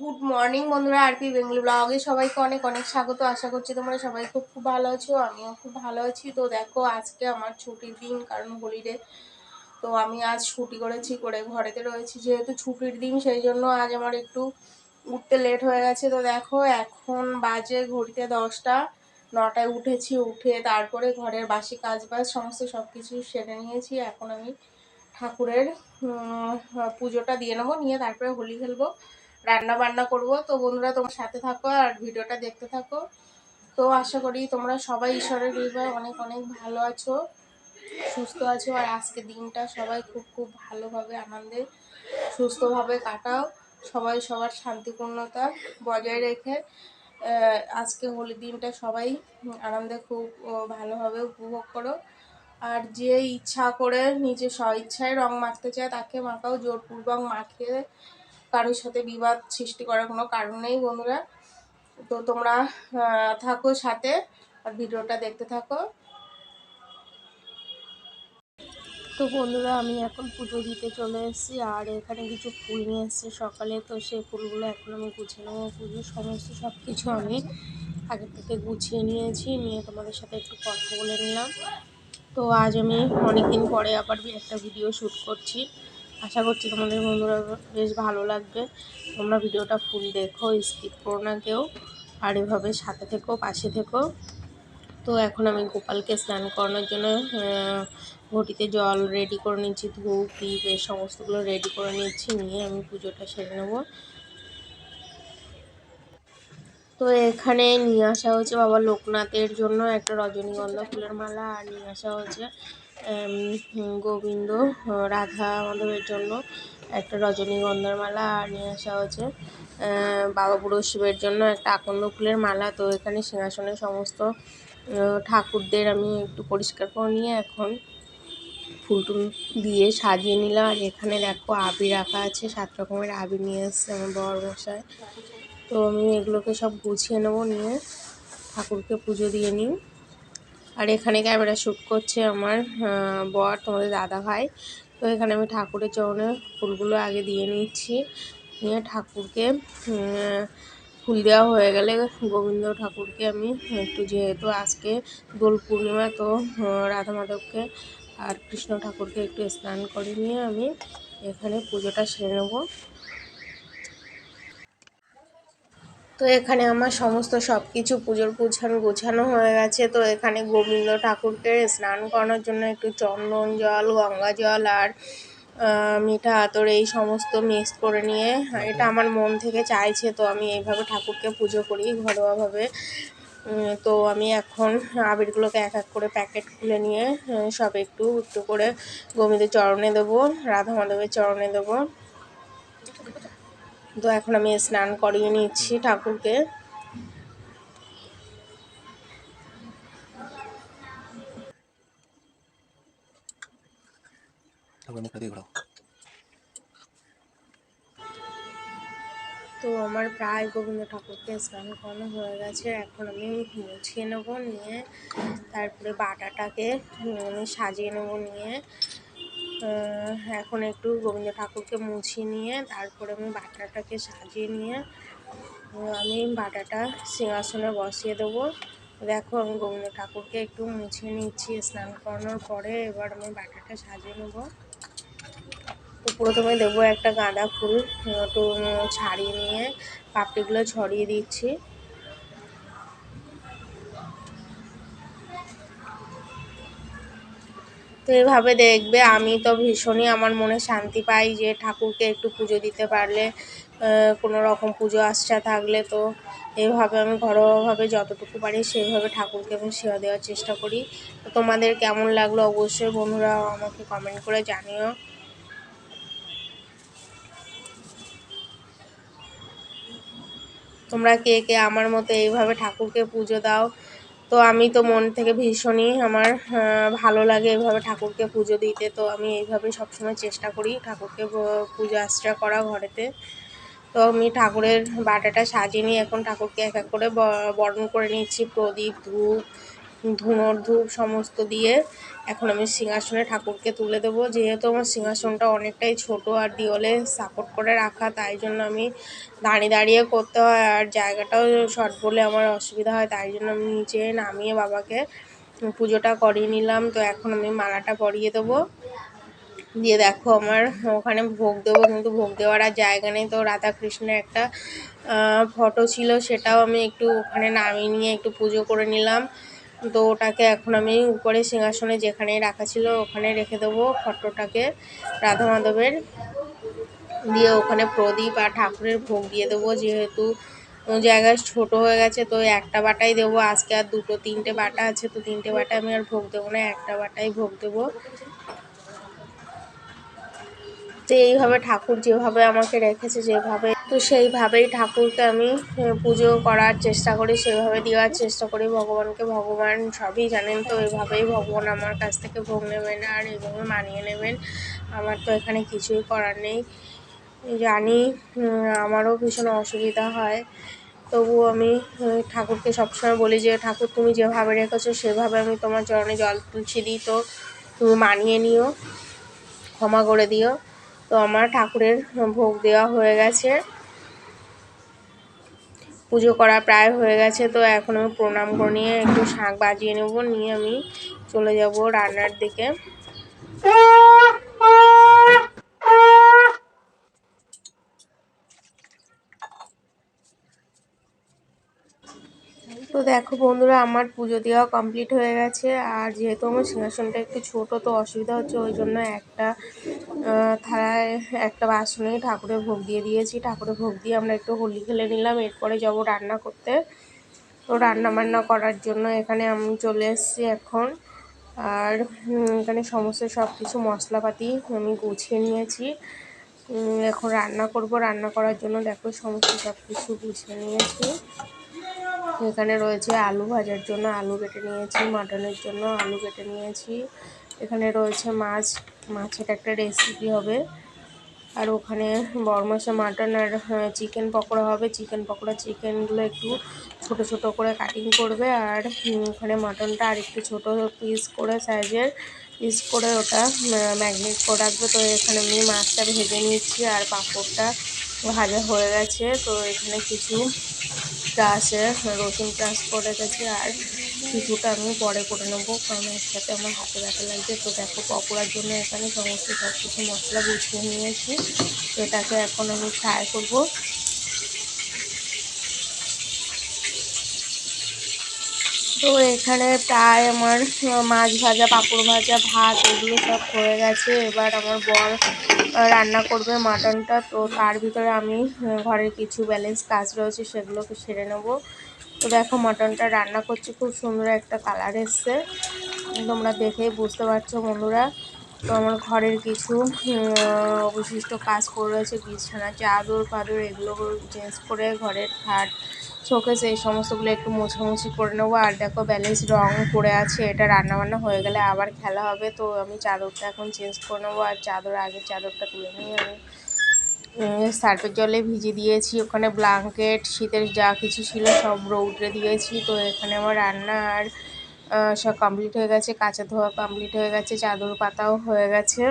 Good morning বন্ধুরা RP Bengali ব্লগে সবাইকে অনেক অনেক স্বাগত। আশা করছি তোমরা সবাই খুব খুব ভালো আছো, আমিও খুব ভালো আছি। তো দেখো, আজকে আমার ছুটির দিন, কারণ হলিডে তো আমি আজ ছুটি করেছি, করে ঘরেতে রয়েছি যেহেতু ছুটির দিন, সেই জন্য আজ আমার একটু উঠতে লেট হয়ে গেছে। তো দেখো, এখন বাজে ঘড়িতে দশটা, নটায় উঠেছি, উঠে তারপরে ঘরের বাসি কাজ বাজ সমস্ত সব কিছু সেরে নিয়েছি। এখন আমি ঠাকুরের পুজোটা দিয়ে নেব, নিয়ে তারপরে হোলি খেলব। রান্না বান্না করব। তো বন্ধুরা, তোমার সাথে থাকো আর ভিডিওটা দেখতে থাকো। তো আশা করি তোমরা সবাই ঈশ্বরের কৃপায় অনেক অনেক ভালো আছো, সুস্থ আছো। আর আজকে দিনটা সবাই খুব খুব ভালোভাবে আনন্দে, সুস্থভাবে কাটাও। সবাই সবার শান্তিপূর্ণতা বজায় রেখে আজকে হোলি দিনটা সবাই আনন্দে খুব ভালোভাবে উপভোগ করো। আর যে ইচ্ছা করে নিজে স্ব ইচ্ছায় রং মাখতে চায়, তাকে মাখাও। জোরপূর্বক মাখিয়ে কারোর সাথে বিবাদ সৃষ্টি করার কোনো কারণ নেই, বন্ধুরা। তো তোমরা থাকো সাথে আর ভিডিওটা দেখতে থাকো। তো বন্ধুরা, আমি এখন পুজো দিতে চলে এসেছি আর এখানে কিছু ফুল নিয়ে এসেছি সকালে। তো সেই ফুলগুলো এখন আমি গুছিয়ে নেব পুজোর সমস্ত সব কিছু আমি আগের থেকে গুছিয়ে নিয়েছি। নিয়ে তোমাদের সাথে একটু কথা বলে নিলাম। তো আজ আমি অনেকদিন পরে আবার একটা ভিডিও শ্যুট করছি। আশা করছি তোমাদের বন্ধুরা বেশ ভালো লাগবে। তোমরা ভিডিওটা ফুল দেখো স্কিপ করো না কেউ। আর এভাবে সাথে থেকো, পাশে থেকো। তো এখন আমি গোপালকে স্নান করানোর জন্য ঘটিতে জল রেডি করে নিচ্ছি ধূপ দ্বীপ এই সমস্তগুলো রেডি করে নিচ্ছি নিয়ে আমি পুজোটা সেরে নেব। তো এখানে নিয়ে আসা হয়েছে বাবা লোকনাথের জন্য একটা রজনীগন্ধা ফুলের মালা, আর নিয়ে আসা হয়েছে গোবিন্দ, রাধা মাধবের জন্য একটা রজনীগন্ধার মালা আর নিয়ে আসা হয়েছে। বাবা বুড়ো শিবের জন্য একটা আকন্দ ফুলের মালা। তো এখানে সিংহাসনে সমস্ত ঠাকুরদের আমি একটু পরিষ্কার করে নিয়ে এখন ফুল টুল দিয়ে সাজিয়ে নিলাম। আর এখানে দেখো আবির রাখা আছে, সাত রকমের আবির নিয়ে এসছে আমার বর মশাই তো আমি এগুলোকে সব গুছিয়ে নেব, নিয়ে ঠাকুরকে পুজো দিয়ে নিই। আর এখানে ক্যামেরা শ্যুট করছে আমার বর, তোমাদের দাদা ভাই। তো এখানে আমি ঠাকুরের চরণে ফুলগুলো আগে দিয়ে নিচ্ছি। নিয়ে ঠাকুরকে ফুল দেওয়া হয়ে গেলে গোবিন্দ ঠাকুরকে আমি একটু, যেহেতু আজকে দোল পূর্ণিমা, তো রাধা মাধবকে আর কৃষ্ণ ঠাকুরকে একটু স্নান করে নিয়ে আমি এখানে পুজোটা সেরে নেব। তো এখানে আমার সমস্ত সব কিছু পুজোর গুছানো গোছানো হয়ে গেছে। তো এখানে গোবিন্দ ঠাকুরকে স্নান করানোর জন্য একটু চন্দন জল গঙ্গা জল আর মিঠা আতর এই সমস্ত মিক্স করে নিয়ে এটা আমার মন থেকে চাইছে। তো আমি এইভাবে ঠাকুরকে পুজো করি ঘরোয়াভাবে। তো আমি এখন আবিরগুলোকে এক এক করে প্যাকেট খুলে নিয়ে সব একটু একটু করে গোবিন্দের চরণে দেবো রাধা মাধবের চরণে দেবো। তো এখন আমি স্নান করিয়ে নিচ্ছি ঠাকুরকে। তো আমার প্রায় গোবিন্দ ঠাকুরকে স্নান করানো হয়ে গেছে। এখন আমি মুছিয়ে নেব নিয়ে তারপরে বাটাটাকে আমি সাজিয়ে নেব নিয়ে এখন একটু গোবিন্দ ঠাকুরকে মুছিয়ে নিয়ে, তারপরে আমি বাটাটাকে সাজিয়ে নিয়ে আমি বাটাটা সিংহাসনে বসিয়ে দেবো। দেখো, আমি গোবিন্দ ঠাকুরকে একটু মুছিয়ে নিচ্ছি, স্নান করানোর পরে এবার আমি বাটাটা সাজিয়ে নেব। তো প্রথমে দেবো একটা গাঁদা ফুল, একটু ছাড়িয়ে নিয়ে পাপড়িগুলো ছড়িয়ে দিচ্ছি। তো এভাবে দেখবে। আমি তো ভীষণই আমার মনে শান্তি পাই যে ঠাকুরকে একটু পুজো দিতে পারলে কোনো রকম পুজো আশ্চা থাকলে তো এইভাবে আমি ঘরোয়াভাবে যতটুকু পারি সেইভাবে ঠাকুরকে আমি সেবা দেওয়ার চেষ্টা করি। তো তোমাদের কেমন লাগল অবশ্যই বন্ধুরা আমাকে কমেন্ট করে জানিও। তোমরা কে কে আমার মতো এইভাবে ঠাকুরকে পুজো দাও? তো আমি তো মন থেকে ভীষণই আমার ভালো লাগে এভাবে ঠাকুরকে পুজো দিতে। তো আমি এইভাবে সবসময় চেষ্টা করি ঠাকুরকে পুজো আশ্রা করা ঘরেতে। তো আমি ঠাকুরের বাটাটা সাজিয়ে নিয়ে এখন ঠাকুরকে এক এক করে বরণ করে নিচ্ছি। প্রদীপ ধূপ ধুনোর ধূপ সমস্ত দিয়ে। এখন আমি সিংহাসনে ঠাকুরকে তুলে দেবো। যেহেতু আমার সিংহাসনটা অনেকটাই ছোট আর দিওলে সাপোর্ট করে রাখা, তাই জন্য আমি দাঁড়িয়ে দাঁড়িয়ে করতে হয়। আর জায়গাটাও শর্ট বলে আমার অসুবিধা হয়, তাই জন্য আমি নিচে নামিয়ে বাবাকে পুজোটা করিয়ে নিলাম। তো এখন আমি মালাটা পরিয়ে দেবো। দিয়ে দেখো আমার ওখানে ভোগ দেবো, কিন্তু ভোগ দেওয়ার আর জায়গা নেই। তো রাধাকৃষ্ণের একটা ফটো ছিল, সেটাও আমি একটু ওখানে নামিয়ে নিয়ে একটু পুজো করে নিলাম। তো ওটাকে এখন আমি উপরে সিংহাসনে যেখানে রাখা ছিল ওখানে রেখে দেবো ফটোটাকে রাধা মাধবের দিয়ে ওখানে প্রদীপ আর ঠাকুরের ভোগ দিয়ে দেবো। যেহেতু জায়গায় ছোট হয়ে গেছে, তো একটা বাটাই দেবো। আজকে আর দুটো, তিনটে বাটা আছে, তো তিনটে বাটা আমি আর ভোগ দেবো না, একটা বাটাই ভোগ দেবো। তো এইভাবে ঠাকুর যেভাবে আমাকে রেখেছে, যেভাবে তো সেইভাবেই ঠাকুরকে আমি পুজো করার চেষ্টা করি সেভাবে দেওয়ার চেষ্টা করি। ভগবানকে ভগবান সবই জানেন তো এইভাবেই ভগবান আমার কাছ থেকে ভোগ নেবেন আর এইভাবে মানিয়ে নেবেন। আমার তো এখানে কিছুই করার নেই। জানি আমারও ভীষণ অসুবিধা হয়। তবু আমি ঠাকুরকে সবসময় বলি যে, ঠাকুর, তুমি যেভাবে রেখেছো, সেভাবে আমি তোমার চরণে জল তুলছি, দিই তো। তুমি মানিয়ে নিও, ক্ষমা করে দিও। তো আমার ঠাকুরের ভোগ দেওয়া হয়ে গেছে। পুজো করা প্রায় হয়ে গেছে, তো এখন আমি প্রণাম করে নিয়ে একটু শাঁখ বাজিয়ে নেব, নিয়ে আমি চলে যাব রান্নার দিকে। তো দেখো বন্ধুরা, আমার পুজো দেওয়া কমপ্লিট হয়ে গেছে। আর যেহেতু আমার সিংহাসনটা একটু ছোট, তো অসুবিধা হচ্ছে ওই জন্য একটা থালায় একটা বাসনে ঠাকুরের ভোগ দিয়ে দিয়েছি। ঠাকুরের ভোগ দিয়ে আমরা একটু হোলি খেলে নিলাম। এরপরে যাব রান্না করতে। তো রান্না বান্না করার জন্য এখানে আমি চলে এসেছি এখন। আর এখানে সমস্ত সব কিছু মশলাপাতি আমি গুছিয়ে নিয়েছি। এখন রান্না করব। রান্না করার জন্য দেখো সমস্ত সব কিছু গুছিয়ে নিয়েছি। এখানে রয়েছে আলু ভাজার জন্য আলু কেটে নিয়েছি, মাটনের জন্য আলু কেটে নিয়েছি। এখানে রয়েছে মাছ, মাছের একটা রেসিপি হবে। আর ওখানে বরমাসে মাটন আর চিকেন পকোড়া হবে। চিকেন পকোড়া চিকেনগুলো একটু ছোট ছোট করে কাটিং করবে। আর ওখানে মাটনটা আর একটু ছোটো পিস করে সাইজের পিস করে ওটা ম্যাগনেট করে রাখবে। তো এখানে আমি মাছটা ভেজে নিচ্ছি আর পাঁপড়টা ভাজা হয়ে গেছে। তো এখানে কিছু আছে রসুন চাষ করে গেছে আর কিছুটা আমি পরে করে নেব কারণ একসাথে আমার হাতে ব্যথা লাগছে। তো দেখো পকোড়ার জন্য এখানে সমস্ত সব কিছু মশলা গুছিয়ে নিয়েছি। এটাকে এখন আমি ফ্রাই করব। তো এখানে প্রায় আমার মাছ ভাজা, পাঁপড় ভাজা, ভাত এগুলো সব হয়ে গেছে। এবার আমার বর রান্না করবে মাটনটা। তো তার ভিতরে আমি ঘরের কিছু ব্যালেন্স কাজ রয়েছে সেগুলোকে সেরে নেব। তো দেখো মাটনটা রান্না করছি, খুব সুন্দর একটা কালার এসছে। তোমরা দেখেই বুঝতে পারছ বন্ধুরা। তো আমার ঘরের কিছু অবশিষ্ট কাজ করে রয়েছে। বিছানা চাদর ফাদর এগুলো চেঞ্জ করে ঘরের খাট শোকেস এই সমস্তগুলো একটু মোছামুছি করে নেব। আর দেখো ব্যালেন্স রং পড়ে আছে, এটা রান্নাবান্না হয়ে গেলে আবার খেলা হবে, তো আমি চাদরটা এখন চেঞ্জ করে নেব। আর চাদর আগের চাদরটা তুলে নিয়ে আমি। সার্ফের জলে ভিজে দিয়েছি, ওখানে ব্ল্যাঙ্কেট শীতের যা কিছু ছিল সব রৌদ্রে দিয়েছি। তো এখানে আমার রান্না আর সব কমপ্লিট হয়ে গেছে, কাঁচা ধোয়া কমপ্লিট হয়ে গেছে, চাদর পাতাও হয়ে গেছে।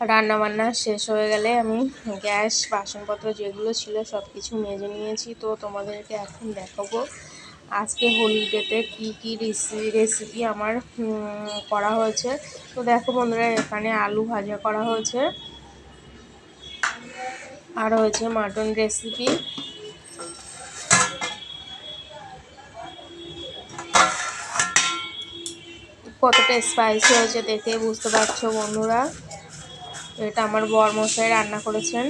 রান্না বান্না শেষ হয়ে গেলে আমি গ্যাস, বাসনপত্র যেগুলো ছিল সব কিছু মেজে নিয়েছি। তো তোমাদেরকে এখন দেখাবো আজকে হোলিডেতে কি কি রেসিপি রেসিপি আমার করা হয়েছে। তো দেখো বন্ধুরা, এখানে আলু ভাজা করা হয়েছে। আর হয়েছে মাটন রেসিপি কতটা স্পাইসি হয়েছে দেখে বুঝতে পারছ বন্ধুরা? এটা আমার বর মশাই রান্না করেছেন।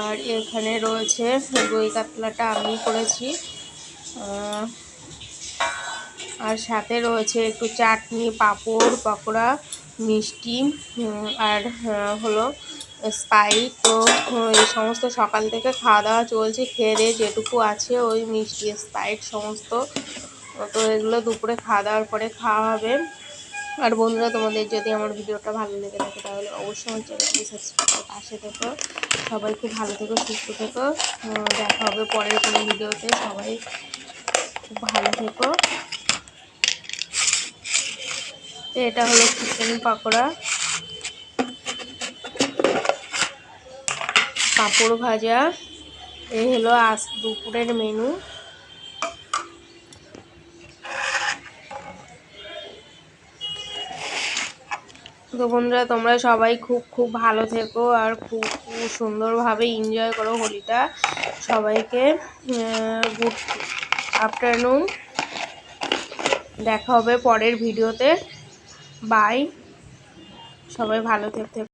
আর এখানে রয়েছে দই কাতলাটা আমি করেছি। আর সাথে রয়েছে একটু চাটনি, পাঁপড়, পকোড়া, মিষ্টি আর হলো স্পাইট। তো এই সমস্ত সকাল থেকে খাওয়া দাওয়া চলছে, খেয়ে দিয়ে যেটুকু আছে ওই মিষ্টি, স্পাইট সমস্ত। তো এগুলো দুপুরে খাওয়া দাওয়ার পরে খাওয়া হবে। আর বন্ধুরা, তোমাদের যদি আমার ভিডিওটা ভালো লেগে থাকে, তাহলে অবশ্যই আমার চ্যানেলটি সাবস্ক্রাইব করে পাশে থেকো। সবাই খুব ভালো থেকো, সুস্থ থেকো। দেখা হবে পরের কোনো ভিডিওতে। সবাই খুব ভালো থেকো। এটা হলো চিকেন পাকোড়া। পাঁপড় ভাজা। এই হলো আজ দুপুরের মেনু তো বন্ধুরা, তোমরা সবাই খুব খুব ভালো থেকো আর খুব খুব সুন্দরভাবে এনজয় করো হোলিটা। সবাইকে গুড আফটারনুন দেখা হবে পরের ভিডিওতে বাই সবাই ভালো থেকো।